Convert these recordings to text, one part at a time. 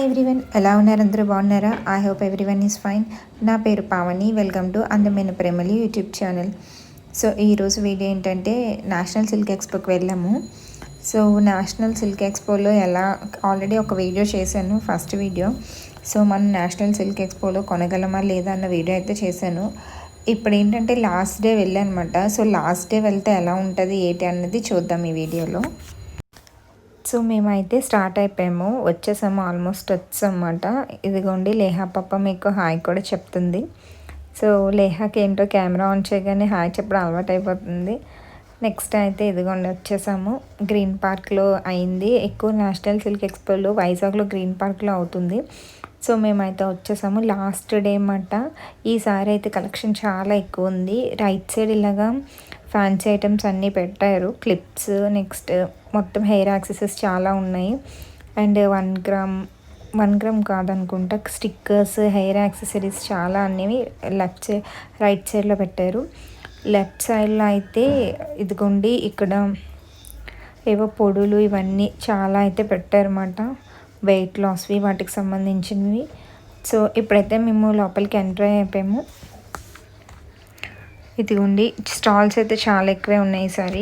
Hi everyone ఎలా ఉన్నారు అందరూ? బాగున్నారా? I hope everyone is fine నా పేరు పావని. వెల్కమ్ టు అందమైన ప్రేమలి యూట్యూబ్ ఛానల్ సో ఈరోజు వీడియో ఏంటంటే నేషనల్ సిల్క్ ఎక్స్పోకి వెళ్ళాము. సో నేషనల్ సిల్క్ ఎక్స్పోలో ఎలా ఆల్రెడీ ఒక వీడియో చేశాను ఫస్ట్ వీడియో సో మనం నేషనల్ సిల్క్ ఎక్స్పోలో కొనగలమా లేదా అన్న వీడియో అయితే చేశాను. ఇప్పుడు ఏంటంటే లాస్ట్ డే వెళ్ళానమాట. సో లాస్ట్ డే వెళ్తే ఎలా ఉంటుంది ఏంటి అన్నది చూద్దాం ఈ వీడియోలో సో మేమైతే స్టార్ట్ అయిపోయాము. వచ్చేసాము ఆల్మోస్ట్ వచ్చామన్నమాట. ఇదిగోండి లేహా పాప మీకు హాయ్ కూడా చెప్తుంది. సో లేహాకి ఏంటో కెమెరా ఆన్ చేయగానే హాయ్ చెప్పడం అలవాటు అయిపోతుంది. నెక్స్ట్ అయితే ఇదిగోండి వచ్చేసాము. గ్రీన్ పార్క్లో అయింది. ఎక్కువ నేషనల్ సిల్క్ ఎక్స్పోలో వైజాగ్లో గ్రీన్ పార్క్లో అవుతుంది. సో మేమైతే వచ్చేసాము. లాస్ట్ డే అన్నమాట. ఈసారి అయితే కలెక్షన్ చాలా ఎక్కువ ఉంది. రైట్ సైడ్ ఇలాగా ఫ్యాన్సీ ఐటమ్స్ అన్నీ పెట్టారు. క్లిప్స్ నెక్స్ట్ మొత్తం హెయిర్ యాక్సెసెస్ చాలా ఉన్నాయి. And one gram one gram కాదనుకుంటా stickers hair accessories చాలా అనేవి లెఫ్ట్ సైడ్ రైట్ సైడ్లో పెట్టారు. లెఫ్ట్ సైడ్లో అయితే ఇదిగోండి ఇక్కడ ఏవో పొడులు ఇవన్నీ చాలా అయితే పెట్టారన్నమాట. వెయిట్ లాస్వి వాటికి సంబంధించినవి. సో ఇప్పుడైతే మేము లోపలికి ఎంటర్ అయిపోయాము. ఇదిగోండి స్టాల్స్ అయితే చాలా ఎక్కువే ఉన్నాయి ఈసారి.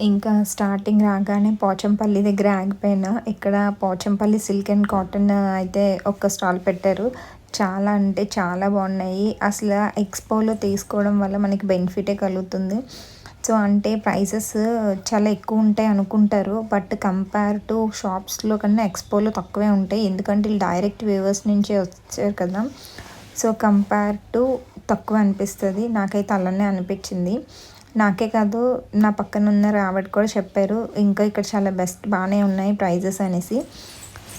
ఇంకా స్టార్టింగ్ రాగానే పోచంపల్లి దగ్గర ఆగిపోయినా ఇక్కడ పోచంపల్లి సిల్క్ అండ్ కాటన్ అయితే ఒక స్టాల్ పెట్టారు. చాలా అంటే చాలా బాగున్నాయి. అసలు ఎక్స్పోలో తీసుకోవడం వల్ల మనకి బెనిఫిటే కలుగుతుంది. సో అంటే ప్రైసెస్ చాలా ఎక్కువ ఉంటాయి అనుకుంటారు. బట్ కంపేర్ టు షాప్స్లో కన్నా ఎక్స్పోలో తక్కువే ఉంటాయి. ఎందుకంటే వీళ్ళు డైరెక్ట్ వ్యూవర్స్ నుంచే వచ్చారు కదా. సో కంపేర్ టు తక్కువ అనిపిస్తుంది. నాకైతే అలానే అనిపించింది. నాకే కాదు నా పక్కన ఉన్న రావట్ కూడా చెప్పారు ఇంకా ఇక్కడ చాలా బెస్ట్ బాగానే ఉన్నాయి ప్రైజెస్ అనేసి.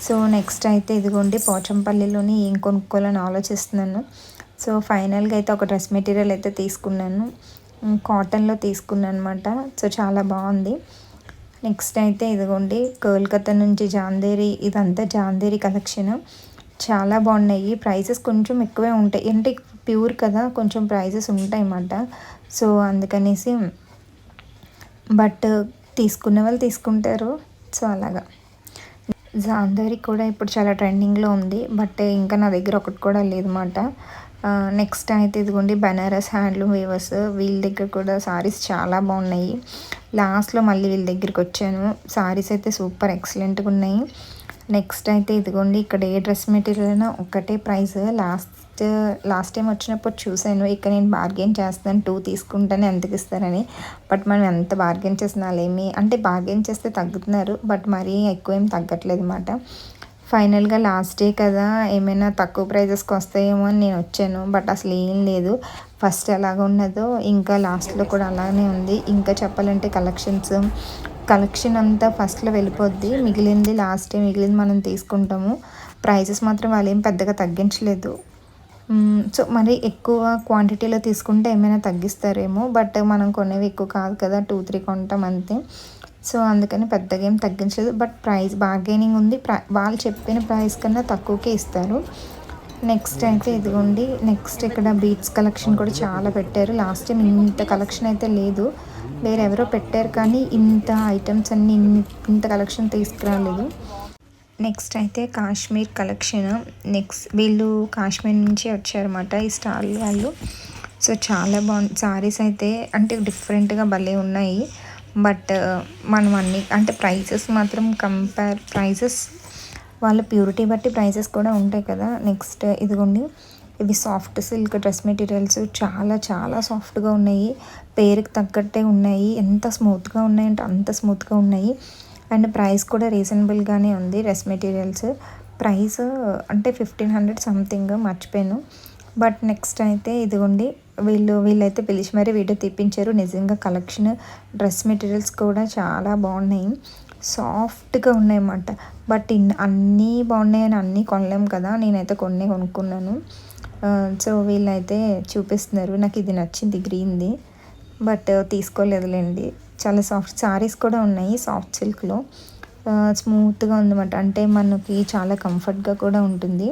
సో నెక్స్ట్ అయితే ఇదిగోండి పోచంపల్లిలోని ఏం కొనుక్కోవాలని ఆలోచిస్తున్నాను. సో ఫైనల్గా అయితే ఒక డ్రెస్ మెటీరియల్ అయితే తీసుకున్నాను. కాటన్లో తీసుకున్నాను అనమాట సో చాలా బాగుంది. నెక్స్ట్ అయితే ఇదిగోండి కోల్కతా నుంచి జాందేరి ఇదంతా జాందేరి కలెక్షన్ చాలా బాగున్నాయి. ప్రైసెస్ కొంచెం ఎక్కువే ఉంటాయి. అంటే ప్యూర్ కదా కొంచెం ప్రైజెస్ ఉంటాయి అన్నమాట సో అందుకనేసి బట్ తీసుకునే వాళ్ళు తీసుకుంటారు. సో అలాగా. జాందరి కూడా ఇప్పుడు చాలా ట్రెండింగ్లో ఉంది. బట్ ఇంకా నా దగ్గర ఒకటి కూడా లేదన్నమాట. నెక్స్ట్ అయితే ఇదిగోండి బనారస్ హ్యాండ్లూమ్ వేవర్స్. వీళ్ళ దగ్గర కూడా సారీస్ చాలా బాగున్నాయి. లాస్ట్లో మళ్ళీ వీళ్ళ దగ్గరికి వచ్చాను. సారీస్ అయితే సూపర్ ఎక్సలెంట్గా ఉన్నాయి. నెక్స్ట్ అయితే ఇదిగోండి ఇక్కడ ఏ డ్రెస్ మెటీరియల్ అయినా ఒకటే price. Last last time uh, వచ్చినప్పుడు చూశాను ఇక్కడ నేను బార్గెన్ చేస్తాను టూ తీసుకుంటానే ఎంతకి ఇస్తారని. బట్ మనం ఎంత బార్గెన్ చేసినా ఏమి అంటే బార్గెన్ చేస్తే తగ్గుతున్నారు బట్ మరీ ఎక్కువ ఏం తగ్గట్లేదు అనమాట ఫైనల్గా లాస్ట్ డే కదా ఏమైనా తక్కువ ప్రైజెస్కి వస్తాయేమో అని నేను వచ్చాను బట్ అసలు ఏం లేదు. ఫస్ట్ ఎలాగ ఉన్నదో ఇంకా లాస్ట్లో కూడా అలానే ఉంది. ఇంకా చెప్పాలంటే కలెక్షన్స్ కలెక్షన్ అంతా ఫస్ట్లో వెళ్ళిపోద్ది. మిగిలింది లాస్ట్ డే మిగిలింది మనం తీసుకుంటాము. ప్రైజెస్ మాత్రం వాళ్ళు ఏం పెద్దగా తగ్గించలేదు. సో మరి ఎక్కువ క్వాంటిటీలో తీసుకుంటే ఏమైనా తగ్గిస్తారేమో బట్ మనం కొనేవి ఎక్కువ కాదు కదా టూ త్రీ కొంటాం అంతే. సో అందుకని పెద్దగా ఏం తగ్గించలేదు. బట్ ప్రైస్ బార్గెనింగ్ ఉంది. వాళ్ళు చెప్పిన ప్రైస్ కన్నా తక్కువకే ఇస్తారు. నెక్స్ట్ అయితే ఇదిగోండి. నెక్స్ట్ ఇక్కడ బీట్స్ కలెక్షన్ కూడా చాలా పెట్టారు. లాస్ట్ టైం ఇంత కలెక్షన్ అయితే లేదు. వేరెవరో పెట్టారు కానీ ఇంత ఐటమ్స్ అన్ని ఇంత కలెక్షన్ తీసుకురాలేదు. నెక్స్ట్ అయితే కాశ్మీర్ కలెక్షన్. నెక్స్ట్ వీళ్ళు కాశ్మీర్ నుంచి వచ్చారన్నమాట ఈ స్టాల్ వాళ్ళు. సో చాలా బాగుంది సారీస్ అయితే అంటే డిఫరెంట్గా భలే ఉన్నాయి. బట్ మనం అన్ని అంటే ప్రైసెస్ మాత్రం కంపేర్ ప్రైసెస్ వాళ్ళ ప్యూరిటీ బట్టి ప్రైసెస్ కూడా ఉంటాయి కదా. నెక్స్ట్ ఇదిగోండి. ఇవి సాఫ్ట్ సిల్క్ డ్రెస్ మెటీరియల్స్ చాలా చాలా సాఫ్ట్గా ఉన్నాయి. పేరుకి తగ్గట్టే ఉన్నాయి. ఎంత స్మూత్గా ఉన్నాయంటే అంత స్మూత్గా ఉన్నాయి. అండ్ ప్రైస్ కూడా రీజనబుల్గానే ఉంది. డ్రెస్ మెటీరియల్స్ ప్రైస్ అంటే ఫిఫ్టీన్ హండ్రెడ్ సంథింగ్ మర్చిపోయాను. బట్ నెక్స్ట్ అయితే ఇదిగోండి వీళ్ళు వీళ్ళైతే పిలిచి మరీ వీడియో తెప్పించారు నిజంగా కలెక్షన్ డ్రెస్ మెటీరియల్స్ కూడా చాలా బాగున్నాయి. సాఫ్ట్గా ఉన్నాయన్నమాట. బట్ ఇన్ అన్నీ బాగున్నాయని అన్నీ కొనలేము కదా నేనైతే కొన్ని కొనుక్కున్నాను. సో వీళ్ళైతే చూపిస్తున్నారు. నాకు ఇది నచ్చింది గ్రీన్ది. బట్ తీసుకోలేదులేండి. చాలా సాఫ్ట్ సారీస్ కూడా ఉన్నాయి సాఫ్ట్ సిల్క్లో. స్మూత్గా ఉందన్నమాట. అంటే మనకి చాలా కంఫర్ట్గా కూడా ఉంటుంది.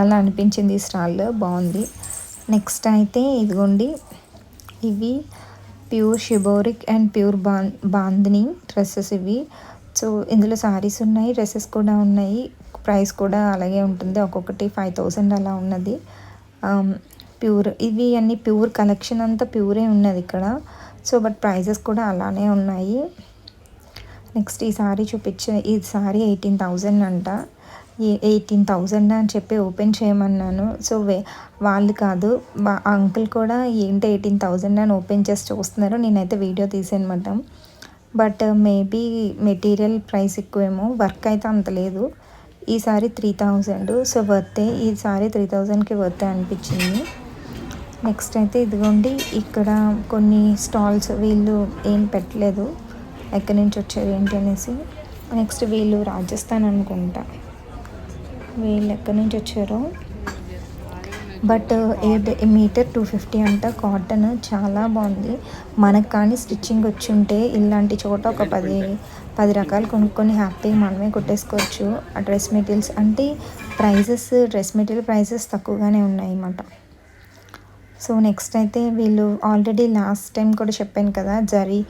అలా అనిపించింది ఈ స్టాల్. బాగుంది. నెక్స్ట్ అయితే ఇదిగోండి. ఇవి ప్యూర్ షిబోరిక్ అండ్ ప్యూర్ బాన్ బాందిని డ్రెస్సెస్ ఇవి. సో ఇందులో సారీస్ ఉన్నాయి డ్రెస్సెస్ కూడా ఉన్నాయి. ప్రైస్ కూడా అలాగే ఉంటుంది. ఒక్కొక్కటి ఫైవ్ థౌజండ్ అలా ఉన్నది. ప్యూర్ ఇవి అన్ని ప్యూర్ కలెక్షన్ అంతా ప్యూరే ఉన్నది ఇక్కడ. సో బట్ ప్రైజెస్ కూడా అలానే ఉన్నాయి. నెక్స్ట్ ఈ సారీ చూపించే ఈ సారీ ఎయిటీన్ థౌజండ్ అంట. ఎయిటీన్ థౌజండ్ అని చెప్పి ఓపెన్ చేయమన్నాను. సో వే వాళ్ళు కాదు మా అంకుల్ కూడా ఏంటి ఎయిటీన్ థౌజండ్ అని ఓపెన్ చేసి చూస్తున్నారు నేనైతే వీడియో తీసానమాట బట్ మేబీ మెటీరియల్ ప్రైస్ ఎక్కువేమో వర్క్ అయితే అంత లేదు. ఈసారి త్రీ థౌజండ్. సో వర్తే ఈసారి త్రీ థౌజండ్కి వర్తే అనిపించింది. నెక్స్ట్ అయితే ఇదిగోండి ఇక్కడ కొన్ని స్టాల్స్ వీళ్ళు ఏం పెట్టలేదు. ఎక్కడి నుంచి వచ్చారు ఏంటి అనేసి. నెక్స్ట్ వీళ్ళు రాజస్థాన్ అనుకుంటా. వీళ్ళు ఎక్కడి నుంచి వచ్చారో. బట్ మీటర్ టూ ఫిఫ్టీ అంట కాటన్ చాలా బాగుంది. మనకు కానీ స్టిచ్చింగ్ వచ్చి ఉంటే ఇలాంటి చోట ఒక పది పది రకాలు కొనుక్కొని హ్యాపీగా మనమే కొట్టేసుకోవచ్చు. ఆ డ్రెస్ మెటీరియల్స్ అంటే ప్రైజెస్ డ్రెస్ మెటీరియల్ ప్రైజెస్ తక్కువగానే ఉన్నాయి అన్నమాట. సో నెక్స్ట్ అయితే వీళ్ళు ఆల్రెడీ లాస్ట్ టైం కూడా చెప్పాను కదా జరీ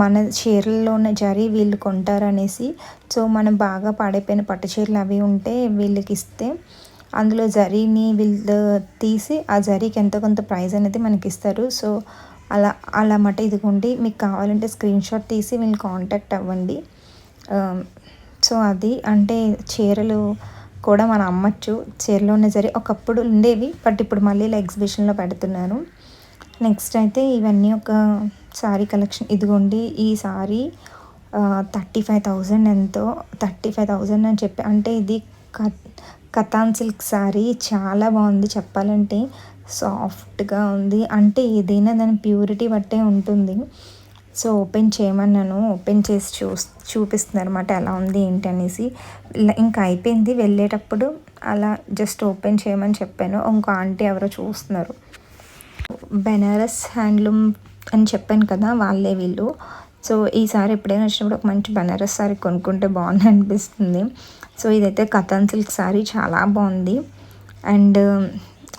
మన చీరల్లో ఉన్న జరీ వీళ్ళు కొంటారు అనేసి సో మనం బాగా పాడైపోయిన పట్టు చీరలు అవి ఉంటే వీళ్ళకి ఇస్తే అందులో జరీని వీళ్ళు తీసి ఆ జరీకి ఎంతో కొంత ప్రైజ్ అనేది మనకి ఇస్తారు. సో అలా అలా మాట ఇదిగోండి మీకు కావాలంటే స్క్రీన్ షాట్ తీసి వీళ్ళు కాంటాక్ట్ అవ్వండి. సో అది అంటే చీరలు కూడా మనం అమ్మచ్చు. చీరలోనే సరే ఒకప్పుడు ఉండేవి బట్ ఇప్పుడు మళ్ళీ ఇలా ఎగ్జిబిషన్లో పెడుతున్నారు. నెక్స్ట్ అయితే ఇవన్నీ ఒక శారీ కలెక్షన్. ఇదిగోండి ఈ సారీ థర్టీ ఫైవ్ థౌజండ్ ఎంతో. థర్టీ ఫైవ్ థౌజండ్ అని చెప్పి అంటే ఇది కథాన్ సిల్క్ శారీ చాలా బాగుంది చెప్పాలంటే. సాఫ్ట్గా ఉంది. అంటే ఏదైనా దాని ప్యూరిటీ బట్టే ఉంటుంది. So open చేయమన్నాను. ఓపెన్ చేసి చూ చూపిస్తున్నారు అనమాట ఎలా ఉంది ఏంటి అనేసి. ఇంకా అయిపోయింది. వెళ్ళేటప్పుడు అలా జస్ట్ ఓపెన్ చేయమని చెప్పాను. ఇంకో ఆంటీ ఎవరో చూస్తున్నారు. బెనారస్ హ్యాండ్లూమ్ అని చెప్పాను కదా వాళ్ళే వీళ్ళు. సో ఈసారి ఎప్పుడైనా వచ్చినప్పుడు ఒక మంచి బెనారస్ సారీ కొనుక్కుంటే బాగుంది అనిపిస్తుంది. సో ఇదైతే కథన్ సిల్క్ సారీ చాలా బాగుంది. అండ్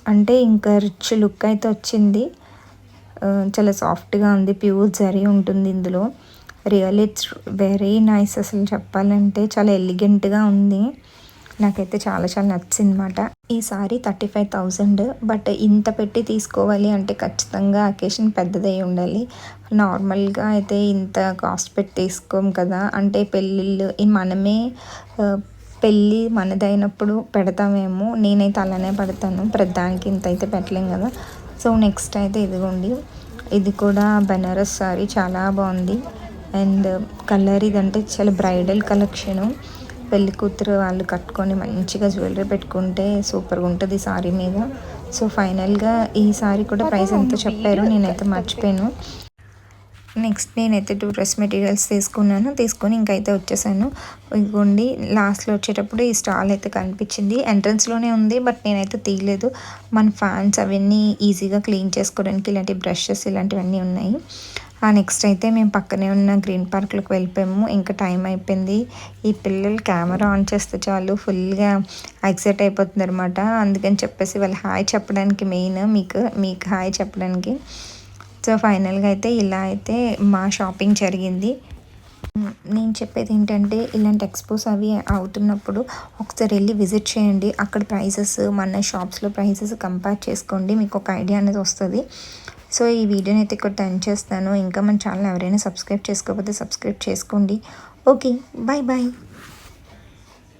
అంటే ఇంకా రిచ్ లుక్ అయితే వచ్చింది. చాలా సాఫ్ట్గా ఉంది ప్యూర్ జరీ ఉంటుంది ఇందులో. రియల్ ఇట్స్ వెరీ నైస్ అసలు చెప్పాలంటే. చాలా ఎలిగెంట్గా ఉంది. నాకైతే చాలా చాలా నచ్చింది అనమాట ఈ sari thirty five thousand but ఇంత పెట్టి తీసుకోవాలి అంటే ఖచ్చితంగా అకేషన్ పెద్దదై ఉండాలి. నార్మల్గా అయితే ఇంత కాస్ట్ పెట్టి తీసుకోం కదా. అంటే పెళ్ళిళ్ళు మనమే పెళ్ళి మనదైనప్పుడు పెడతామేమో. నేనైతే అలానే పెడతాను. ప్రతిదానికి ఇంత అయితే పెట్టలేం కదా. సో నెక్స్ట్ అయితే ఇదిగోండి. ఇది కూడా బెనారస్ సారీ చాలా బాగుంది. అండ్ కలర్ ఇదంటే చాలా బ్రైడల్ కలెక్షను. పెళ్ళి కూతురు వాళ్ళు కట్టుకొని మంచిగా జ్యువెలరీ పెట్టుకుంటే సూపర్గా ఉంటుంది సారీ మీద. సో ఫైనల్గా ఈ సారీ కూడా ప్రైస్ ఎంత చెప్పారు నేనైతే మర్చిపోయాను. నెక్స్ట్ నేనైతే టూ డ్రెస్ మెటీరియల్స్ తీసుకున్నాను. తీసుకొని ఇంకైతే వచ్చేసాను. ఇదిగోండి లాస్ట్లో వచ్చేటప్పుడు ఈ స్టాల్ అయితే కనిపించింది. ఎంట్రన్స్లోనే ఉంది బట్ నేనైతే తీయలేదు. మన ఫ్యాన్స్ అవన్నీ ఈజీగా క్లీన్ చేసుకోవడానికి ఇలాంటి బ్రషెస్ ఇలాంటివన్నీ ఉన్నాయి. ఆ నెక్స్ట్ అయితే మేము పక్కనే ఉన్న గ్రీన్ పార్క్లోకి వెళ్ళిపోయాము. ఇంకా టైం అయిపోయింది. ఈ పిల్లలు కెమెరా ఆన్ చేస్తే చాలు ఫుల్గా ఎక్సైట్ అయిపోతుంది అనమాట అందుకని చెప్పేసి వాళ్ళు హాయ్ చెప్పడానికి మెయిన్ మీకు మీకు హాయ్ చెప్పడానికి. సో ఫైనల్గా అయితే ఇలా అయితే మా షాపింగ్ జరిగింది. నేను చెప్పేది ఏంటంటే ఇలాంటి ఎక్స్పోస్ అవి అవుతున్నప్పుడు ఒకసారి వెళ్ళి విజిట్ చేయండి. అక్కడ ప్రైసెస్ మన షాప్స్లో ప్రైసెస్ కంపేర్ చేసుకోండి. మీకు ఒక ఐడియా అనేది వస్తుంది. సో ఈ వీడియోని అయితే ఇక్కడ టెన్ చేస్తాను. ఇంకా మన ఛానల్ ఎవరైనా సబ్స్క్రైబ్ చేసుకోకపోతే సబ్స్క్రైబ్ చేసుకోండి. Okay bye bye